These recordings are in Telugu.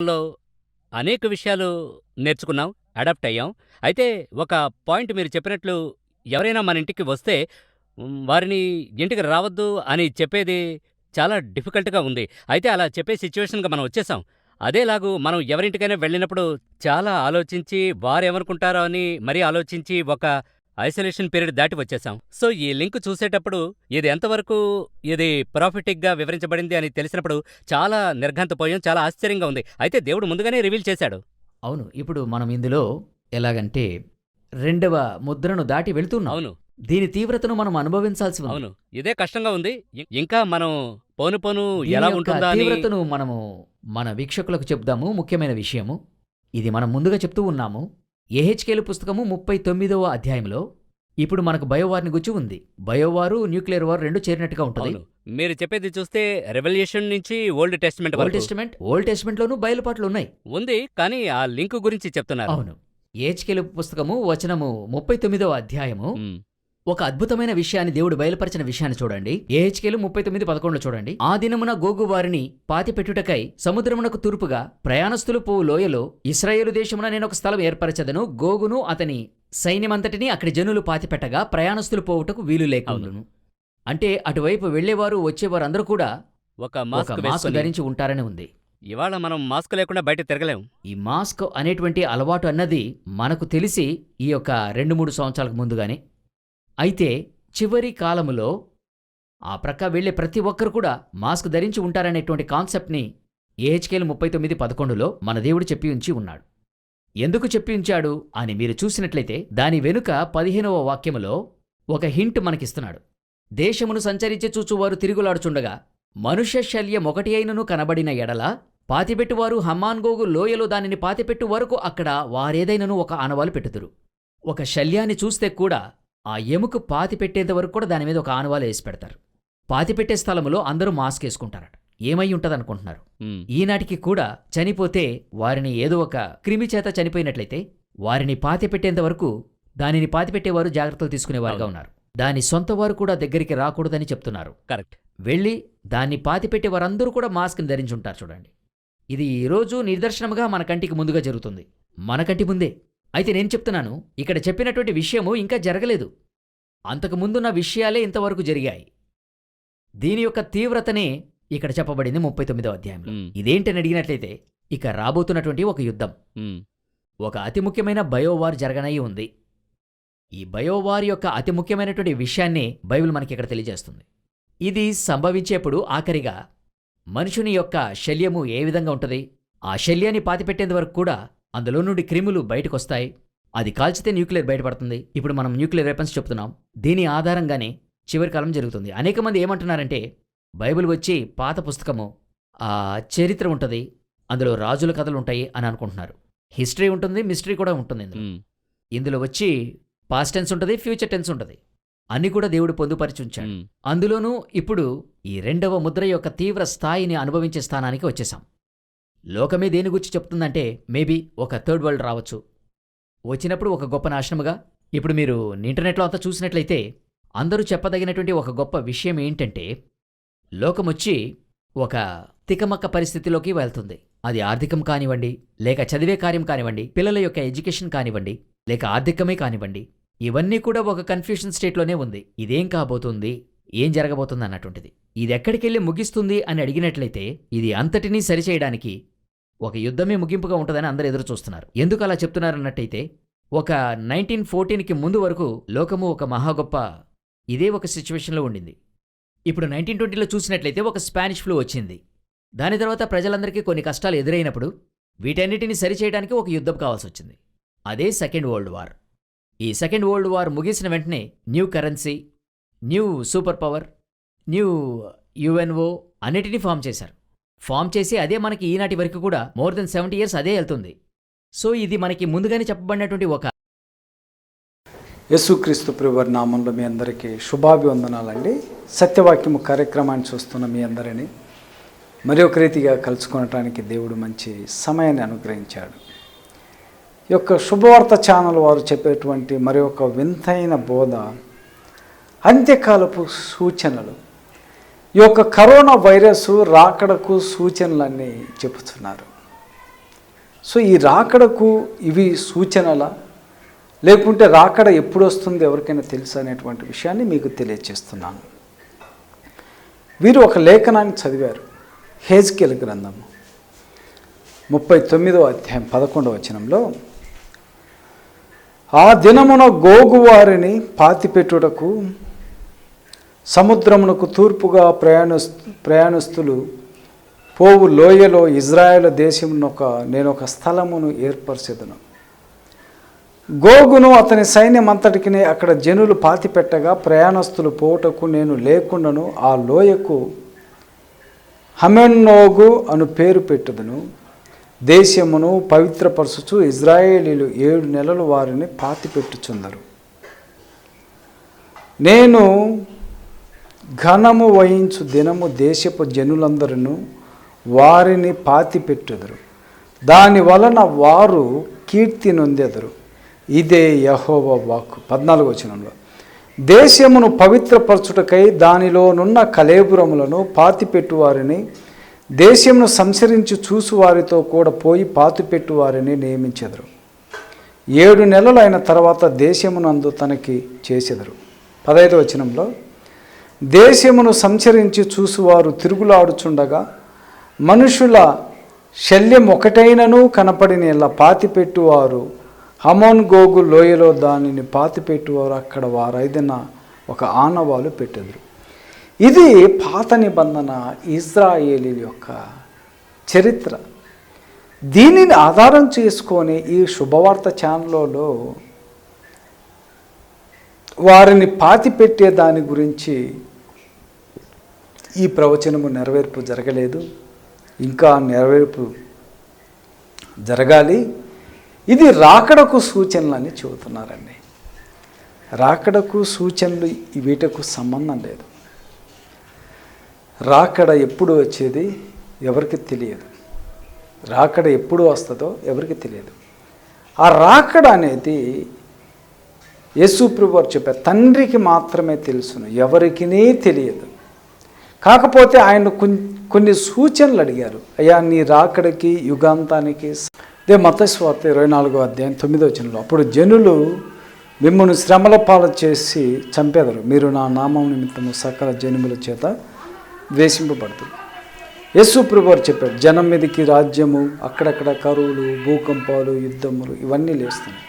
లో అనేక విషయాలు నేర్చుకున్నాం, అడాప్ట్ అయ్యాం. అయితే ఒక పాయింట్ మీరు చెప్పినట్లు ఎవరైనా మన ఇంటికి వస్తే వారిని ఇంటికి రావద్దు అని చెప్పేది చాలా డిఫికల్ట్‌గా ఉంది. అయితే అలా చెప్పే సిచ్యువేషన్గా మనం వచ్చేసాం. అదేలాగు మనం ఎవరింటికైనా వెళ్ళినప్పుడు చాలా ఆలోచించి వారేమనుకుంటారో అని మరీ ఆలోచించి ఒక ఐసోలేషన్ పీరియడ్ దాటి వచ్చేసాం. సో, ఈ లింక్ చూసేటప్పుడు ఇది ఎంతవరకు ఇది ప్రాఫిటిక్‌గా వివరించబడింది అని తెలిసినప్పుడు చాలా నిర్ఘాంతపోయాం. చాలా ఆశ్చర్యంగా ఉంది. అయితే దేవుడు ముందుగానే రివీల్ చేశాడు. అవును ఇప్పుడు మనం ఇందులో ఎలాగంటే రెండవ ముద్రను దాటి వెళుతున్నాం అవును. దీని తీవ్రతను మనం అనుభవించాల్సి ఉంది అవును. ఇదే కష్టంగా ఉంది. ఇంకా మనం పోను పోను ఎలా ఉంటుందా తీవ్రతను మనము మన వీక్షకులకు చెప్దాము ముఖ్యమైన విషయము ఇది మనం ముందుగా చెప్తూ ఉన్నాము ఏహెచ్కేలు పుస్తకము ముప్పై తొమ్మిదవ అధ్యాయంలో ఇప్పుడు మనకు బయోవార్ని గుచ్చి ఉంది బయోవారు న్యూక్లియర్ వార్ రెండు చేరినట్టుగా ఉంటుంది. మీరు చెప్పేది చూస్తే రెవల్యూషన్ నుంచి old testament old testament old testament లోను బయలుపాట్లు ఉన్నాయి ఉంది. కానీ ఆ లింక్ గురించి చెప్తున్నారు. అవును ఏహెచ్కేలు పుస్తకము వచనము ముప్పై తొమ్మిదవ అధ్యాయము. ఒక అద్భుతమైన విషయాన్ని దేవుడు బయలుపరిచిన విషయాన్ని చూడండి ఏహెచ్కేలు ముప్పై తొమ్మిది పదకొండులో చూడండి ఆ దినమున గోగు వారిని పాతిపెట్టుటకై సముద్రమునకు తూర్పుగా ప్రయాణస్తులు పోవు లోయలో ఇస్రాయేలు దేశమున నేను ఒక స్థలం ఏర్పరచదను గోగును అతని సైన్యమంతటిని అక్కడి జనులు పాతిపెట్టగా ప్రయాణస్తులు పోవుటకు వీలు లేకుండును. అంటే అటువైపు వెళ్ళేవారు వచ్చేవారు అందరూ కూడా ఒక మాస్క్ మాస్క్ ధరించి ఉంటారని ఉంది. ఇవాళ మనం మాస్క్ లేకుండా బయట తిరగలేం. ఈ మాస్క్ అనేటువంటి అలవాటు అన్నది మనకు తెలిసి ఈ యొక్క రెండు మూడు సంవత్సరాలకు ముందుగానే. అయితే చివరి కాలములో ఆ ప్రక్క వెళ్ళే ప్రతి ఒక్కరు కూడా మాస్క్ ధరించి ఉంటారనేటువంటి కాన్సెప్ట్ని ఏహెచ్కేలు ముప్పై తొమ్మిది పదకొండులో మన దేవుడు చెప్పి ఉంచి ఉన్నాడు. ఎందుకు చెప్పించాడు అని మీరు చూసినట్లయితే దాని వెనుక పదిహేనవ వాక్యములో ఒక హింట్ మనకిస్తున్నాడు. దేశమును సంచరించి చూచువారు తిరుగులాడుచుండగా మనుష్య శల్యం ఒకటి అయినను కనబడిన ఎడల పాతిపెట్టువారు హమ్మాన్గోగు లోయలో దానిని పాతిపెట్టు వరకు అక్కడ వారేదైనను ఒక ఆనవాలు పెట్టుదురు. ఒక శల్యాన్ని చూస్తే కూడా ఆ ఎముక పాతిపెట్టేంత వరకు కూడా దాని మీద ఒక ఆనవాలు వేసి పెడతారు. పాతిపెట్టే స్థలములో అందరూ మాస్క్ వేసుకుంటారట. ఏమై ఉంటదనుకుంటున్నారు. ఈనాటికి కూడా చనిపోతే వారిని ఏదో ఒక క్రిమి చేత చనిపోయినట్లయితే వారిని పాతిపెట్టేంత వరకు దానిని పాతిపెట్టేవారు జాగ్రత్తలు తీసుకునేవారుగా. ఉన్నారు. దాని సొంత వారు కూడా దగ్గరికి రాకూడదని చెప్తున్నారు. కరెక్ట్. వెళ్ళి దాన్ని పాతిపెట్టే వారందరూ కూడా మాస్క్ని ధరించి ఉంటారు చూడండి. ఇది ఈరోజు నిదర్శనముగా మన కంటికి ముందుగా జరుగుతుంది. మన కంటి ముందే. అయితే నేను చెప్తున్నాను ఇక్కడ చెప్పినటువంటి విషయము ఇంకా జరగలేదు. అంతకు ముందున్న విషయాలే ఇంతవరకు జరిగాయి. దీని యొక్క తీవ్రతనే ఇక్కడ చెప్పబడింది ముప్పై తొమ్మిదవ అధ్యాయంలో. ఇదేంటని అడిగినట్లయితే ఇక రాబోతున్నటువంటి ఒక యుద్ధం. ఒక అతి ముఖ్యమైన బయోవార్ జరగనయి ఉంది. ఈ బయోవార్ యొక్క అతి ముఖ్యమైనటువంటి విషయాన్ని బైబిల్ మనకి ఇక్కడ తెలియజేస్తుంది. ఇది సంభవించేప్పుడు ఆఖరిగా మనుషుని యొక్క శల్యము ఏ విధంగా ఉంటుంది? ఆ శల్యాన్ని పాతిపెట్టేంత వరకు కూడా అందులో నుండి క్రిములు బయటకొస్తాయి. అది కాల్చితే న్యూక్లియర్ బయటపడుతుంది. ఇప్పుడు మనం న్యూక్లియర్ వెపన్స్ చెప్తున్నాం. దీని ఆధారంగానే చివరి కాలం జరుగుతుంది. అనేక మంది ఏమంటున్నారంటే బైబిల్ వచ్చి పాత పుస్తకము ఆ చరిత్ర ఉంటుంది. అందులో రాజుల కథలు ఉంటాయి అని అనుకుంటున్నారు. హిస్టరీ ఉంటుంది మిస్టరీ కూడా ఉంటుంది ఇందులో. ఇందులో వచ్చి పాస్ట్ టెన్స్ ఉంటుంది ఫ్యూచర్ టెన్స్ ఉంటుంది. అన్ని కూడా దేవుడు పొందుపరిచి ఉంచాడు. అందులోనూ ఇప్పుడు ఈ రెండవ ముద్ర యొక్క తీవ్ర స్థాయిని అనుభవించే స్థానానికి వచ్చేసాం. లోకమే దేని గురించి చెప్తుందంటే మేబీ ఒక థర్డ్ వరల్డ్ రావచ్చు. వచ్చినప్పుడు ఒక గొప్ప నాశనముగా ఇప్పుడు మీరు ఇంటర్నెట్లో అంతా చూసినట్లయితే అందరూ చెప్పదగినటువంటి ఒక గొప్ప విషయం ఏంటంటే లోకమొచ్చి ఒక తికమక్క పరిస్థితిలోకి వెళ్తుంది. అది ఆర్థికం కానివ్వండి లేక చదివే కార్యం కానివ్వండి పిల్లల యొక్క ఎడ్యుకేషన్ కానివ్వండి లేక ఆర్థికమే కానివ్వండి ఇవన్నీ కూడా ఒక కన్ఫ్యూషన్ స్టేట్లోనే ఉంది. ఇదేం కాబోతుంది? ఏం జరగబోతుంది అన్నటువంటిది. ఇది ఎక్కడికెళ్ళి ముగిస్తుంది అని అడిగినట్లయితే ఇది అంతటినీ సరిచేయడానికి ఒక యుద్ధమే ముగింపుగా ఉంటుందని అందరూ ఎదురు చూస్తున్నారు. ఎందుకు అలా చెప్తున్నారన్నట్టయితే ఒక నైన్టీన్ ఫోర్టీన్కి ముందు వరకు లోకము ఒక మహా గొప్ప ఇదే ఒక సిచ్యువేషన్లో ఉండింది. ఇప్పుడు నైన్టీన్ ట్వంటీలో చూసినట్లయితే ఒక స్పానిష్ ఫ్లూ వచ్చింది. దాని తర్వాత ప్రజలందరికీ కొన్ని కష్టాలు ఎదురైనప్పుడు వీటన్నిటిని సరిచేయడానికి ఒక యుద్ధం కావాల్సి వచ్చింది అదే సెకండ్ వరల్డ్ వార్ ఈ సెకండ్ వరల్డ్ వార్ ముగిసిన వెంటనే new currency new super power new UNO అన్నిటినీ ఫామ్ చేశారు. ఫామ్ చేసి అదే మనకి ఈనాటి వరకు కూడా మోర్ దెన్ సెవెంటీ ఇయర్స్ అదే వెళ్తుంది. సో ఇది మనకి ముందుగానే చెప్పబడినటువంటి ఒక యేసుక్రీస్తు ప్రభువారి నామంలో మీ అందరికీ శుభాభివందనాలండి. సత్యవాక్యము కార్యక్రమాన్ని చూస్తున్న మీ అందరినీ మరి ఒక రీతిగా కలుసుకొనటానికి దేవుడు మంచి సమయాన్ని అనుగ్రహించాడు. ఈ యొక్క శుభవార్త ఛానల్ వారు చెప్పేటువంటి మరి ఒక వింతైన బోధ అంత్యకాలపు సూచనలు ఈ యొక్క కరోనా వైరస్ రాకడకు సూచనలన్నీ చెబుతున్నారు. సో ఈ రాకడకు ఇవి సూచనల? లేకుంటే రాకడ ఎప్పుడు వస్తుంది ఎవరికైనా తెలుసు అనేటువంటి విషయాన్ని మీకు తెలియచేస్తున్నాను. వీరు ఒక లేఖనాన్ని చదివారు. హేజ్కెల్ గ్రంథము ముప్పై తొమ్మిదో అధ్యాయం పదకొండవ వచనంలో ఆ దినమున గోగువారిని పాతిపెట్టుటకు సముద్రమునకు తూర్పుగా ప్రయాణస్ ప్రయాణస్తులు పోవు లోయలో ఇజ్రాయెల్ దేశమునొక నేను ఒక స్థలమును ఏర్పరచెదను. గోగును అతని సైన్యం అంతటికి అక్కడ జనులు పాతిపెట్టగా ప్రయాణస్తులు పోవుటకు నేను లేకుండాను ఆ లోయకు హమెన్నోగు అను పేరు పెట్టుదును. దేశమును పవిత్రపరచుచు ఇజ్రాయేలీలు ఏడు నెలలు వారిని పాతిపెట్టుచుందరు. నేను ఘనము వహించు దినము దేశపు జనులందరూ వారిని పాతిపెట్టుదురు. దాని వలన వారు కీర్తి నొందెదరు. ఇదే యహోవ వాక్కు. పద్నాలుగు వచనంలో. దేశమును పవిత్రపరచుటకై దానిలోనున్న కలేబురములను పాతిపెట్టువారిని దేశమును సంచరించి చూసువారితో కూడా పోయి పాతిపెట్టు వారిని నియమించెదరు. ఏడు నెలలు అయిన తర్వాత దేశమునందు తనకి చేసెదరు. పదహైదు వచనంలో దేశమును సంచరించి చూసువారు తిరుగులాడుచుండగా మనుషుల శల్యం ఒకటైనను కనపడిన ఇలా పాతిపెట్టువారు హమోన్ గోగు లోయలో దానిని పాతిపెట్టువారు అక్కడ వారైదిన ఒక ఆనవాలు పెట్టెదరు. ఇది పాత నిబంధన ఇజ్రాయేలీ యొక్క చరిత్ర. దీనిని ఆధారం చేసుకొని ఈ శుభవార్త ఛానల్లో వారిని పాతిపెట్టే దాని గురించి ఈ ప్రవచనము నెరవేర్పు జరగలేదు. ఇంకా నెరవేర్పు జరగాలి. ఇది రాకడకు సూచనలని చెబుతున్నారండి. రాకడకు సూచనలు వీటకు సంబంధం లేదు. రాకడ ఎప్పుడు వచ్చేది ఎవరికి తెలియదు. రాకడ ఎప్పుడు వస్తుందో ఎవరికి తెలియదు. ఆ రాకడ అనేది యేసుప్రభు వారు చెప్పారు తండ్రికి మాత్రమే తెలుసును ఎవరికినే తెలియదు. కాకపోతే ఆయన కొన్ని సూచనలు అడిగారు. అయ్యా నీ రాకడికి యుగాంతానికి అదే మతస్వార్త ఇరవై నాలుగో అధ్యాయం తొమ్మిదో వచనంలో. అప్పుడు జనులు మిమ్మల్ని శ్రమల పాలు చేసి చంపేదరు. మీరు నా నామం నిమిత్తము సకల జనుముల చేత ద్వేషింపబడుతుంది యేసు ప్రభువారు చెప్పాడు చెప్పారు జనం మీదకి రాజ్యము అక్కడక్కడ కరువులు భూకంపాలు యుద్ధములు ఇవన్నీ లేస్తున్నాయి.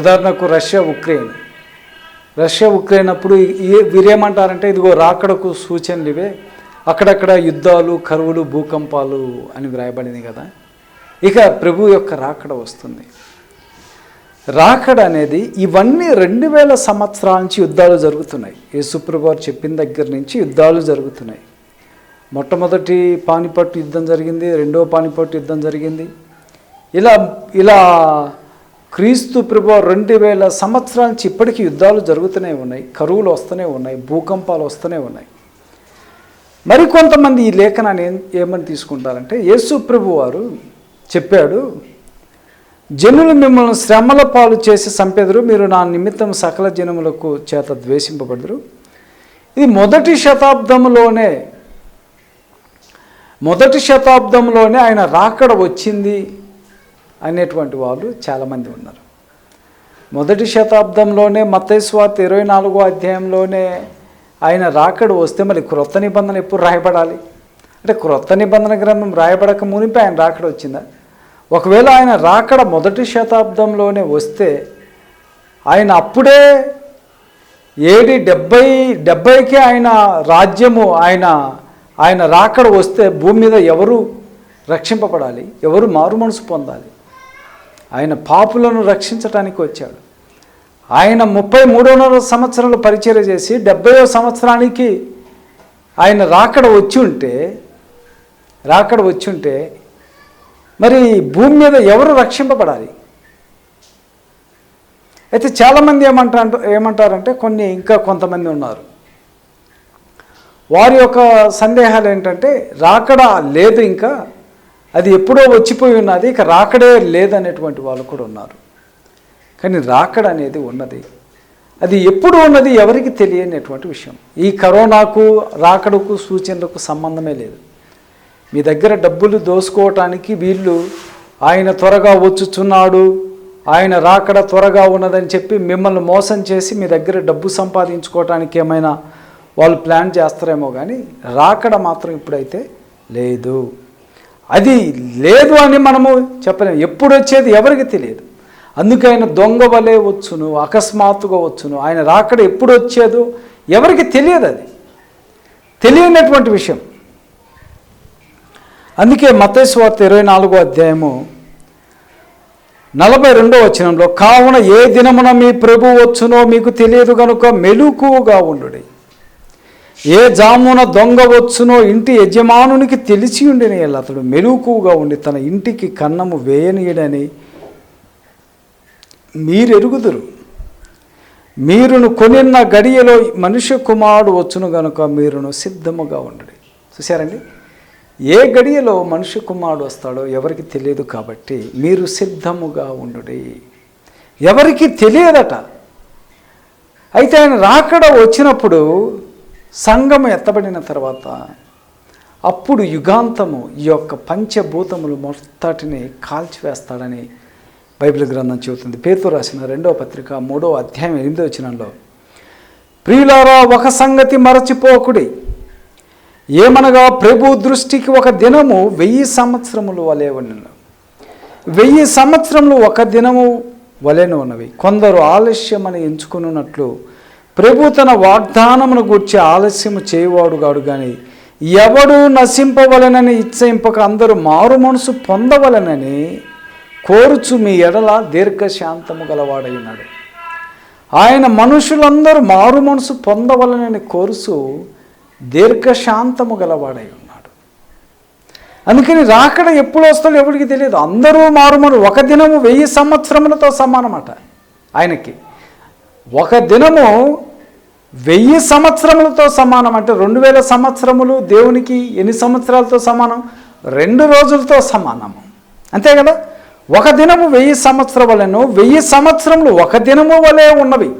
ఉదాహరణకు రష్యా ఉక్రెయిన్. రష్యా ఉక్రెయిన్ అప్పుడు వీరేమంటారంటే ఇదిగో రాకడకు సూచనలు ఇవే అక్కడక్కడ యుద్ధాలు కరువులు భూకంపాలు అని వ్రాయబడింది కదా. ఇక ప్రభు యొక్క రాకడ వస్తుంది. రాకడ అనేది ఇవన్నీ రెండు వేల సంవత్సరాల నుంచి యుద్ధాలు జరుగుతున్నాయి. యేసుప్రభు గారు చెప్పిన దగ్గర నుంచి యుద్ధాలు జరుగుతున్నాయి. మొట్టమొదటి పానిపట్టు యుద్ధం జరిగింది రెండవ పానిపట్టు యుద్ధం జరిగింది. ఇలా ఇలా క్రీస్తు ప్రభు రెండు వేల సంవత్సరాల నుంచి ఇప్పటికీ యుద్ధాలు జరుగుతూనే ఉన్నాయి. కరువులు వస్తూనే ఉన్నాయి భూకంపాలు వస్తూనే ఉన్నాయి. మరికొంతమంది ఈ లేఖనాన్ని ఏమని తీసుకుంటారంటే యేసు ప్రభు వారు చెప్పాడు జనులు మిమ్మల్ని శ్రమల పాలు చేసి చంపెదరు మీరు నా నిమిత్తం సకల జనములకు చేత ద్వేషింపబడదురు. ఇది మొదటి శతాబ్దంలోనే మొదటి శతాబ్దంలోనే ఆయన రాకడ వచ్చింది అనేటువంటి వాళ్ళు చాలామంది ఉన్నారు. మొదటి శతాబ్దంలోనే మతేశ్వార్త ఇరవై నాలుగో అధ్యాయంలోనే ఆయన రాకడ వస్తే మరి క్రొత్త నిబంధన ఎప్పుడు రాయబడాలి? అంటే క్రొత్త నిబంధన గ్రంథం రాయబడక మునిపి ఆయన రాకడ వచ్చిందా? ఒకవేళ ఆయన రాకడ మొదటి శతాబ్దంలోనే వస్తే ఆయన అప్పుడే ఏడి డెబ్బై డెబ్బైకి ఆయన రాజ్యము ఆయన ఆయన రాకడ వస్తే భూమి మీద ఎవరు రక్షింపబడాలి? ఎవరు మారు మనసు పొందాలి? ఆయన పాపులను రక్షించటానికి వచ్చాడు. ఆయన ముప్పై మూడున్నర సంవత్సరాలు పరిచయం చేసి డెబ్బయో సంవత్సరానికి ఆయన రాకడ వచ్చి ఉంటే రాకడ వచ్చి ఉంటే మరి భూమి మీద ఎవరు రక్షింపబడాలి? అయితే చాలామంది ఏమంటారు ఏమంటారంటే కొన్ని ఇంకా కొంతమంది ఉన్నారు. వారి యొక్క సందేహాలు ఏంటంటే రాకడ లేదు ఇంకా అది ఎప్పుడో వచ్చిపోయి ఉన్నది ఇక రాకడే లేదనేటువంటి వాళ్ళు కూడా ఉన్నారు. కానీ రాకడ అనేది ఉన్నది. అది ఎప్పుడు ఉన్నది ఎవరికి తెలియనటువంటి విషయం. ఈ కరోనాకు రాకడకు సూచనలకు సంబంధమే లేదు. మీ దగ్గర డబ్బులు దోసుకోవటానికి వీళ్ళు ఆయన త్వరగా వచ్చుచున్నాడు ఆయన రాకడ త్వరగా ఉన్నదని చెప్పి మిమ్మల్ని మోసం చేసి మీ దగ్గర డబ్బు సంపాదించుకోవటానికి ఏమైనా వాళ్ళు ప్లాన్ చేస్తారేమో కానీ రాకడ మాత్రం ఇప్పుడైతే లేదు. అది లేదు అని మనము చెప్పలేము. ఎప్పుడు వచ్చేది ఎవరికి తెలియదు. అందుకే ఆయన దొంగ వలే వచ్చును అకస్మాత్తుగా వచ్చును. ఆయన రాకడ ఎప్పుడు వచ్చేదో ఎవరికి తెలియదు అది. తెలియనటువంటి విషయం. అందుకే మతేశ్వార్త ఇరవై నాలుగో అధ్యాయము నలభై రెండో వచనంలో కావున ఏ దినమున మీ ప్రభు వచ్చునో మీకు తెలియదు కనుక మెలుకువగా ఉండుడి. ఏ జామున దొంగ వచ్చునో ఇంటి యజమానునికి తెలిసి ఉండిన అతడు మెలుకువగా ఉండి తన ఇంటికి కన్నము వేయనీయడని మీరెరుగుదురు. మీరును కొనిన్న గడియలో మనుష్య కుమారుడు వచ్చును గనుక మీరును సిద్ధముగా ఉండండి. చూసారండి ఏ గడియలో మనిషి కుమారుడు వస్తాడో ఎవరికి తెలియదు కాబట్టి మీరు సిద్ధముగా ఉండుడి. ఎవరికి తెలియదట. అయితే ఆయన రాకడ వచ్చినప్పుడు సంఘము ఎత్తబడిన తర్వాత అప్పుడు యుగాంతము ఈ యొక్క పంచభూతములు మొత్తటిని కాల్చివేస్తాడని బైబిల్ గ్రంథం చెబుతుంది. పేరుతో రాసిన రెండో పత్రిక మూడో అధ్యాయం ఎనిమిదో వచనంలో ప్రియులారా ఒక సంగతి మరచిపోకుడి. ఏమనగా ప్రభు దృష్టికి ఒక దినము వెయ్యి సంవత్సరములు వలె ఉన్నను. వెయ్యి సంవత్సరములు ఒక దినము వలెను ఉన్నవి. కొందరు ఆలస్యమని ఎంచుకున్నట్లు ప్రభు తన వాగ్దానమును గూర్చి ఆలస్యము చేయవాడు కాడు కానీ ఎవడు నశింపవలనని ఇచ్చయింపక అందరూ మారు మనసు పొందవలనని కోరుచు మీ ఎడల దీర్ఘశాంతము గలవాడై ఉన్నాడు. ఆయన మనుషులందరూ మారు మనసు పొందవలనని కోరుచు దీర్ఘశాంతము గలవాడై ఉన్నాడు. అందుకని రాకడ ఎప్పుడు వస్తాడో ఎవరికి తెలియదు. అందరూ మారుమరు. ఒక దినము వెయ్యి సంవత్సరములతో సమానమట ఆయనకి. ఒక దినము వెయ్యి సంవత్సరములతో సమానం అంటే రెండు వేల సంవత్సరములు దేవునికి ఎన్ని సంవత్సరాలతో సమానం? రెండు రోజులతో సమానము. అంతే కదా? ఒక దినము వెయ్యి సంవత్సరం వలెను వెయ్యి సంవత్సరములు ఒక దినము వలె ఉన్నవి.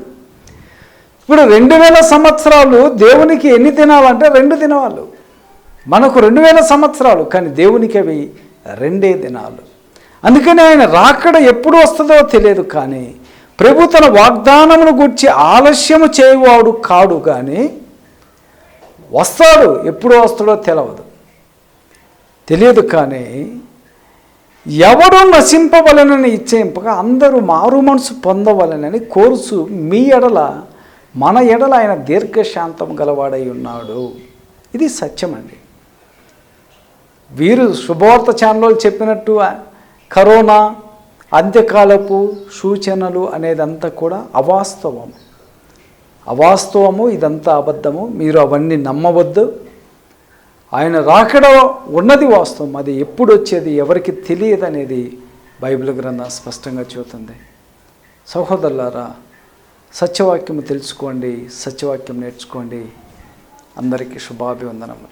ఇప్పుడు రెండు వేల సంవత్సరాలు దేవునికి ఎన్ని దినాలంటే రెండు దినాలు మనకు రెండు వేల సంవత్సరాలు కానీ దేవునికి అవి రెండే దినాలు. అందుకని ఆయన రాకడ ఎప్పుడు వస్తుందో తెలియదు కానీ ప్రభు తన వాగ్దానమును గురించి ఆలస్యము చేయవాడు కాడు కానీ వస్తాడు ఎప్పుడు వస్తాడో తెలియదు తెలియదు కానీ ఎవడు నశింపవలనని ఇచ్చేంపగా అందరూ మారు మనసు పొందవలనని కోరుచు మీ ఎడల మన ఎడల ఆయన దీర్ఘశాంతం గలవాడై ఉన్నాడు. ఇది సత్యం అండి వీరు శుభవార్త ఛానల్ చెప్పినట్టు కరోనా అంత్యకాలపు సూచనలు అనేదంతా కూడా అవాస్తవం. అవాస్తవము ఇదంతా అబద్ధము. మీరు అవన్నీ నమ్మవద్దు. ఆయన రాకడ ఉన్నది వాస్తవం. అది ఎప్పుడు వచ్చేది ఎవరికి తెలియదు అనేది బైబిల్ గ్రంథం స్పష్టంగా చూతుంది సహోదరులారా సత్యవాక్యం తెలుసుకోండి సత్యవాక్యం నేర్చుకోండి. అందరికీ శుభాభివందనములు.